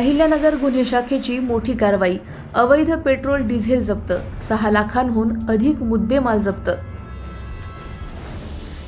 अहिल्यानगर गुन्हे शाखेची मोठी कारवाई. अवैध पेट्रोल डिझेल जप्त. सहा लाखांहून अधिक मुद्देमाल जप्त.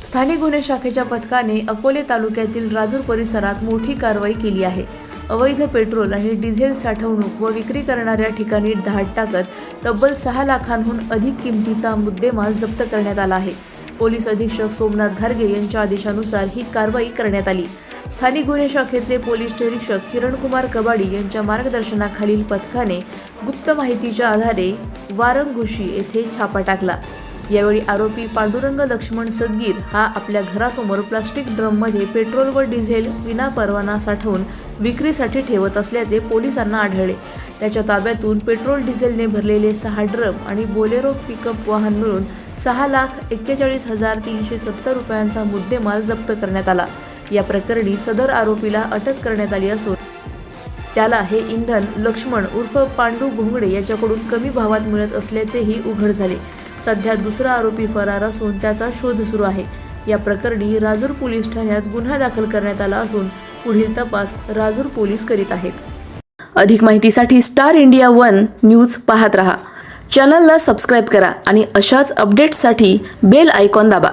स्थानिक गुन्हे शाखेच्या पथकाने अकोले तालुक्यातील राजूर परिसरात मोठी कारवाई केली आहे. अवैध पेट्रोल आणि डिझेल साठवणूक व विक्री करणाऱ्या ठिकाणी धाड टाकत तब्बल सहा लाखांहून अधिक किमतीचा मुद्देमाल जप्त करण्यात आला आहे. पोलीस अधीक्षक सोमनाथ घारगे यांच्या आदेशानुसार ही कारवाई करण्यात आली. स्थानिक गुन्हे शाखेचे पोलीस निरीक्षक किरणकुमार कबाडी यांच्या मार्गदर्शनाखालील पथकाने गुप्त माहितीच्या आधारे वारंगुशी येथे छापा टाकला. यावेळी आरोपी पांडुरंग लक्ष्मण सदगीर हा आपल्या घरासमोर प्लास्टिक ड्रममध्ये पेट्रोल व डिझेल विनापरवाना साठवून विक्रीसाठी ठेवत असल्याचे पोलिसांना आढळले. त्याच्या ताब्यातून पेट्रोल डिझेलने भरलेले सहा ड्रम आणि बोलेरो पिकअप वाहन मिळून सहा लाख एक्केचाळीस हजार तीनशे सत्तर रुपयांचा मुद्देमाल जप्त करण्यात आला. या प्रकरणी सदर आरोपीला अटक करण्यात आली असून त्याला हे इंधन लक्ष्मण उर्फ पांडू घोंगडे याच्याकडून कमी भावात मिळत असल्याचेही उघड झाले. सध्या दुसरा आरोपी फरार असून त्याचा शोध सुरू आहे. या प्रकरणी राजूर पोलीस ठाण्यात गुन्हा दाखल करण्यात आला असून पुढील तपास राजूर पोलीस करीत आहेत. अधिक माहितीसाठी स्टार इंडिया वन न्यूज पाहत रहा. चॅनलला सबस्क्राईब करा आणि अशाच अपडेट्ससाठी बेल आयकॉन दाबा.